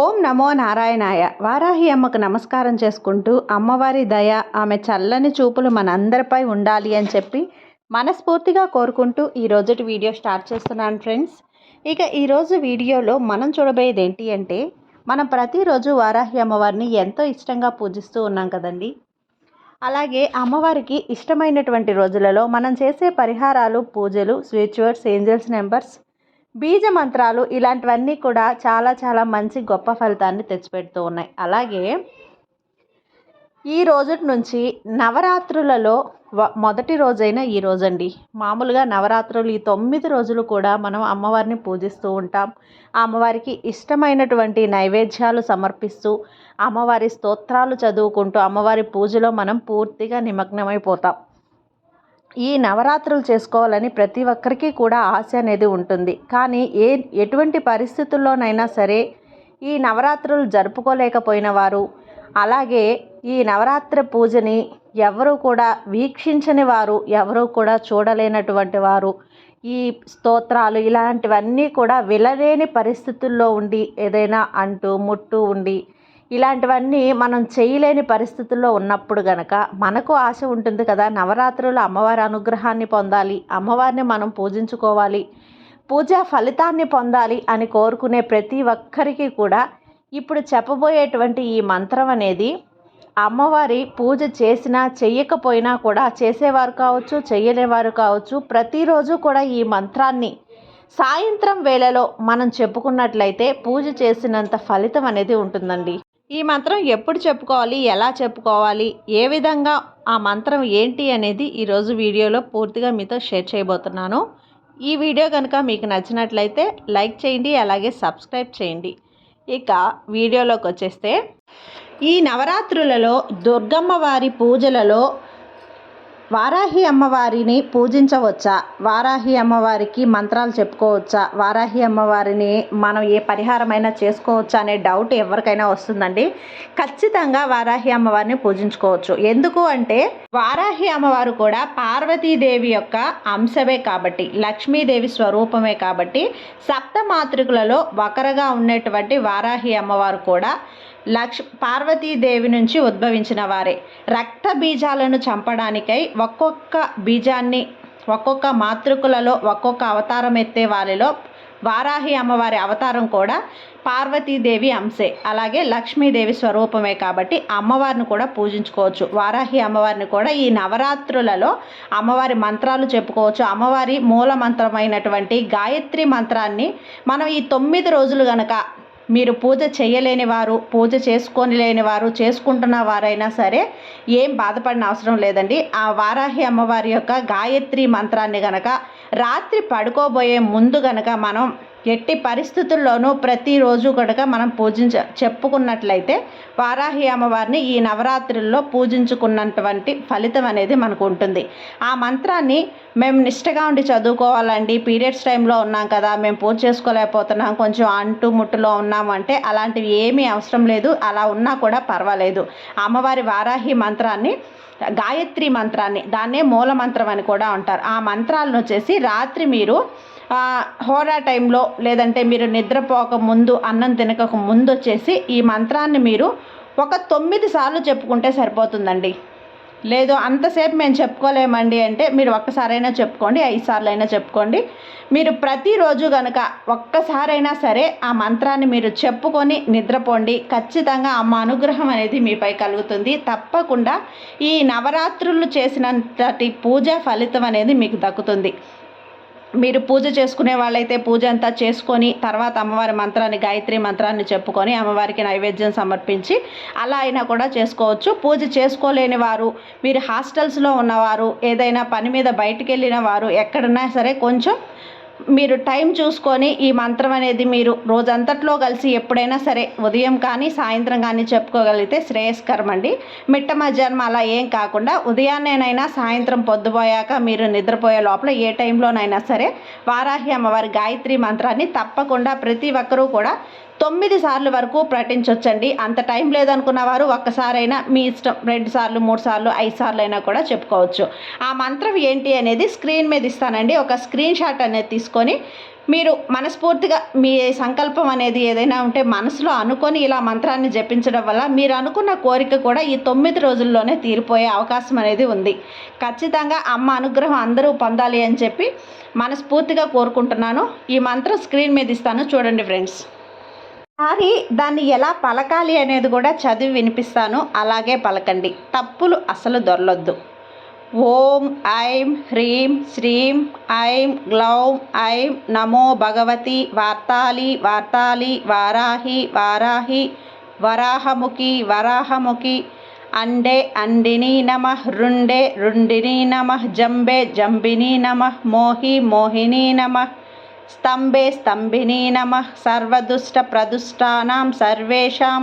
ఓం నమో నారాయణాయ. వారాహి అమ్మకు నమస్కారం చేసుకుంటూ అమ్మవారి దయ ఆమె చల్లని చూపులు మనందరిపై ఉండాలి అని చెప్పి మనస్ఫూర్తిగా కోరుకుంటూ ఈ రోజుటి వీడియో స్టార్ట్ చేస్తున్నాను ఫ్రెండ్స్. ఇక ఈరోజు వీడియోలో మనం చూడబోయేది ఏంటి అంటే మనం ప్రతిరోజు వారాహి అమ్మవారిని ఎంతో ఇష్టంగా పూజిస్తూ ఉన్నాం కదండి. అలాగే అమ్మవారికి ఇష్టమైనటువంటి రోజులలో మనం చేసే పరిహారాలు పూజలు స్విచ్వర్డ్స్ ఏంజల్స్ నెంబర్స్ బీజ మంత్రాలు ఇలాంటివన్నీ కూడా చాలా చాలా మంచి గొప్ప ఫలితాన్ని తెచ్చిపెడుతూ ఉన్నాయి. అలాగే ఈ రోజు నుంచి నవరాత్రులలో మొదటి రోజైన ఈ రోజండి. మామూలుగా నవరాత్రులు ఈ తొమ్మిది రోజులు కూడా మనం అమ్మవారిని పూజిస్తూ ఉంటాం. అమ్మవారికి ఇష్టమైనటువంటి నైవేద్యాలు సమర్పిస్తూ అమ్మవారి స్తోత్రాలు చదువుకుంటూ అమ్మవారి పూజలో మనం పూర్తిగా నిమగ్నమైపోతాం. ఈ నవరాత్రులు చేసుకోవాలని ప్రతి ఒక్కరికి కూడా ఆశ అనేది ఉంటుంది. కానీ ఏ ఎటువంటి పరిస్థితుల్లోనైనా సరే ఈ నవరాత్రులు జరుపుకోలేకపోయిన వారు అలాగే ఈ నవరాత్రి పూజని ఎవరు కూడా వీక్షించని వారు ఎవరు కూడా చూడలేనటువంటి వారు ఈ స్తోత్రాలు ఇలాంటివన్నీ కూడా విలలేని పరిస్థితుల్లో ఉండి ఏదైనా అంటూ ముట్టు ఉండి ఇలాంటివన్నీ మనం చేయలేని పరిస్థితుల్లో ఉన్నప్పుడు గనక మనకు ఆశ ఉంటుంది కదా నవరాత్రులు అమ్మవారి అనుగ్రహాన్ని పొందాలి అమ్మవారిని మనం పూజించుకోవాలి పూజా ఫలితాన్ని పొందాలి అని కోరుకునే ప్రతి ఒక్కరికి కూడా ఇప్పుడు చెప్పబోయేటువంటి ఈ మంత్రం అనేది అమ్మవారి పూజ చేసినా చెయ్యకపోయినా కూడా చేసేవారు కావచ్చు చెయ్యలేవారు కావచ్చు ప్రతిరోజు కూడా ఈ మంత్రాన్ని సాయంత్రం వేళలో మనం చెప్పుకున్నట్లయితే పూజ చేసినంత ఫలితం అనేది ఉంటుందండి. ఈ మంత్రం ఎప్పుడు చెప్పుకోవాలి? ఎలా చెప్పుకోవాలి? ఏ విధంగా ఆ మంత్రం ఏంటి అనేది ఈరోజు వీడియోలో పూర్తిగా మీతో షేర్ చేయబోతున్నాను. ఈ వీడియో కనుక మీకు నచ్చినట్లయితే లైక్ చేయండి అలాగే సబ్స్క్రైబ్ చేయండి. ఇక వీడియోలోకి వచ్చేస్తే ఈ నవరాత్రులలో దుర్గమ్మ వారి పూజలలో వారాహి అమ్మవారిని పూజించవచ్చా? వారాహి అమ్మవారికి మంత్రాలు చెప్పుకోవచ్చా? వారాహి అమ్మవారిని మనం ఏ పరిహారమైనా చేసుకోవచ్చా అనే డౌట్ ఎవరికైనా వస్తుందండి. ఖచ్చితంగా వారాహి అమ్మవారిని పూజించుకోవచ్చు. ఎందుకు అంటే వారాహి అమ్మవారు కూడా పార్వతీదేవి యొక్క అంశమే కాబట్టి లక్ష్మీదేవి స్వరూపమే కాబట్టి సప్త మాతృకులలో ఒకరుగా ఉన్నటువంటి వారాహి అమ్మవారు కూడా లక్ష్ పార్వతీదేవి నుంచి ఉద్భవించిన వారే. రక్త బీజాలను చంపడానికై ఒక్కొక్క బీజాన్ని ఒక్కొక్క మాతృకులలో ఒక్కొక్క అవతారం ఎత్తే వారిలో వారాహి అమ్మవారి అవతారం కూడా పార్వతీదేవి అంశే. అలాగే లక్ష్మీదేవి స్వరూపమే కాబట్టి అమ్మవారిని కూడా పూజించుకోవచ్చు. వారాహి అమ్మవారిని కూడా ఈ నవరాత్రులలో అమ్మవారి మంత్రాలు చెప్పుకోవచ్చు. అమ్మవారి మూల మంత్రమైనటువంటి గాయత్రి మంత్రాన్ని మనం ఈ తొమ్మిది రోజులు గనక మీరు పూజ చేయలేని వారు పూజ చేసుకొని లేని వారు చేసుకుంటున్న వారైనా సరే ఏం బాధపడిన అవసరం లేదండి. ఆ వారాహి అమ్మవారి యొక్క గాయత్రి మంత్రాన్ని గనక రాత్రి పడుకోబోయే ముందు గనక మనం ఎట్టి పరిస్థితుల్లోనూ ప్రతిరోజు కనుక మనం పూజించ చెప్పుకున్నట్లయితే వారాహి అమ్మవారిని ఈ నవరాత్రుల్లో పూజించుకున్నటువంటి ఫలితం అనేది మనకు ఉంటుంది. ఆ మంత్రాన్ని మేము నిష్టగా ఉండి చదువుకోవాలండి. పీరియడ్స్ టైంలో ఉన్నాం కదా మేము పూజ చేసుకోలేకపోతున్నాం కొంచెం అంటు ముట్టులో ఉన్నాము అంటే అలాంటివి ఏమీ అవసరం లేదు అలా ఉన్నా కూడా పర్వాలేదు. అమ్మవారి వారాహి మంత్రాన్ని గాయత్రి మంత్రాన్ని దాన్నే మూల మంత్రం అని కూడా అంటారు. ఆ మంత్రాలను వచ్చేసి రాత్రి మీరు హోరా టైంలో లేదంటే మీరు నిద్రపోక ముందు అన్నం తినక ముందు వచ్చేసి ఈ మంత్రాన్ని మీరు ఒక తొమ్మిది సార్లు చెప్పుకుంటే సరిపోతుందండి. లేదు అంతసేపు మేము చెప్పుకోలేమండి అంటే మీరు ఒక్కసారైనా చెప్పుకోండి ఐదు సార్లు అయినా చెప్పుకోండి. మీరు ప్రతిరోజు కనుక ఒక్కసారైనా సరే ఆ మంత్రాన్ని మీరు చెప్పుకొని నిద్రపోండి. ఖచ్చితంగా అమ్మ అనుగ్రహం అనేది మీపై కలుగుతుంది. తప్పకుండా ఈ నవరాత్రులు చేసినంతటి పూజ ఫలితం అనేది మీకు దక్కుతుంది. మీరు పూజ చేసుకునే వాళ్ళైతే పూజ అంతా చేసుకొని తర్వాత అమ్మవారి మంత్రాన్ని గాయత్రి మంత్రాన్ని చెప్పుకొని అమ్మవారికి నైవేద్యం సమర్పించి అలా అయినా కూడా చేసుకోవచ్చు. పూజ చేసుకోలేని వారు మీరు హాస్టల్స్లో ఉన్నవారు ఏదైనా పని మీద బయటికి వెళ్ళిన వారు ఎక్కడున్నా సరే కొంచెం మీరు టైం చూసుకొని ఈ మంత్రం అనేది మీరు రోజంతట్లో కలిసి ఎప్పుడైనా సరే ఉదయం కానీ సాయంత్రం కానీ చెప్పుకోగలిగితే శ్రేయస్కరం అండి. మిట్ట మధ్యాహ్నం అలా ఏం కాకుండా ఉదయాన్నేనైనా సాయంత్రం పొద్దుపోయాక మీరు నిద్రపోయే లోపల ఏ టైంలోనైనా సరే వారాహి అమ్మవారి గాయత్రి మంత్రాన్ని తప్పకుండా ప్రతి ఒక్కరూ కూడా తొమ్మిది సార్లు వరకు ప్రకటించవచ్చండి అంత టైం లేదనుకున్న వారు ఒక్కసారైనా మీ ఇష్టం రెండు సార్లు మూడు సార్లు ఐదు సార్లు అయినా కూడా చెప్పుకోవచ్చు. ఆ మంత్రం ఏంటి అనేది స్క్రీన్ మీద ఇస్తానండి. ఒక స్క్రీన్ షాట్ అనేది తీసుకొని మీరు మనస్ఫూర్తిగా మీ సంకల్పం అనేది ఏదైనా ఉంటే మనసులో అనుకొని ఇలా మంత్రాన్ని జపించడం వల్ల మీరు అనుకున్న కోరిక కూడా ఈ తొమ్మిది రోజుల్లోనే తీరిపోయే అవకాశం అనేది ఉంది. ఖచ్చితంగా అమ్మ అనుగ్రహం అందరూ పొందాలి అని చెప్పి మనస్ఫూర్తిగా కోరుకుంటున్నాను. ఈ మంత్రం స్క్రీన్ మీద ఇస్తాను. చూడండి ఫ్రెండ్స్. సారి దాన్ని ఎలా పలకాలి అనేది కూడా చదివి వినిపిస్తాను. అలాగే పలకండి. తప్పులు అసలు దొరలొద్దు. ఓం ఐం హ్రీం శ్రీం ఐం గ్లౌం ఐం నమో భగవతి వార్తాలి వార్తాలి వారాహి వారాహి వరాహముఖి వరాహముఖి అండే అండిని నమ రుండే రుండిని నమ జంబే జంబిని నమ మోహి మోహిని నమ స్తంభే స్తంభిని నమ సర్వదుష్ట ప్రదుష్టానాం సర్వేషాం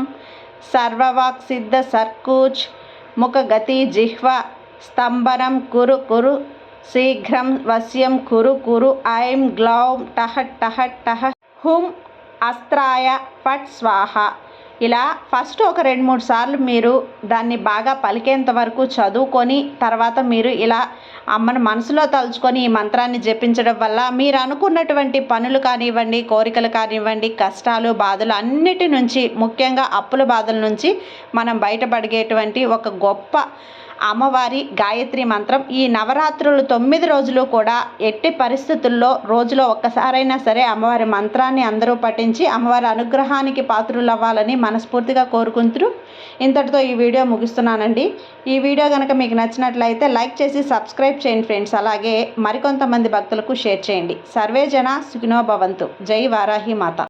సర్వవాక్ సిద్ధ సర్కూచ్ ముఖగతి జిహ్వ స్తంభనం కురు కురు శీఘ్రం వశ్యం కురు కురు ఐం గ్లౌం టహ టహ టహ హుం అస్త్రాయ ఫట్ స్వాహ ఇలా ఫస్ట్ ఒక రెండు మూడు సార్లు మీరు దాన్ని బాగా పలికేంత వరకు చదువుకొని తర్వాత మీరు ఇలా అమ్మను మనసులో తలుచుకొని ఈ మంత్రాన్ని జపించడం వల్ల మీరు అనుకున్నటువంటి పనులు కానివ్వండి కోరికలు కానివ్వండి కష్టాలు బాధలు అన్నిటి నుంచి ముఖ్యంగా అప్పుల బాధల నుంచి మనం బయటపడిగేటువంటి ఒక గొప్ప అమ్మవారి గాయత్రి మంత్రం. ఈ నవరాత్రులు తొమ్మిది రోజులు కూడా ఎట్టి పరిస్థితుల్లో రోజులో ఒక్కసారైనా సరే అమ్మవారి మంత్రాన్ని అందరూ పఠించి అమ్మవారి అనుగ్రహానికి పాత్రులు అవ్వాలని మనస్ఫూర్తిగా కోరుకుంటూ ఇంతటితో ఈ వీడియో ముగిస్తున్నానండి. ఈ వీడియో కనుక మీకు నచ్చినట్లయితే లైక్ చేసి సబ్స్క్రైబ్ చేయండి ఫ్రెండ్స్. అలాగే మరికొంతమంది భక్తులకు షేర్ చేయండి. సర్వే జన సుఖినోభవంతు జై వారాహి మాత.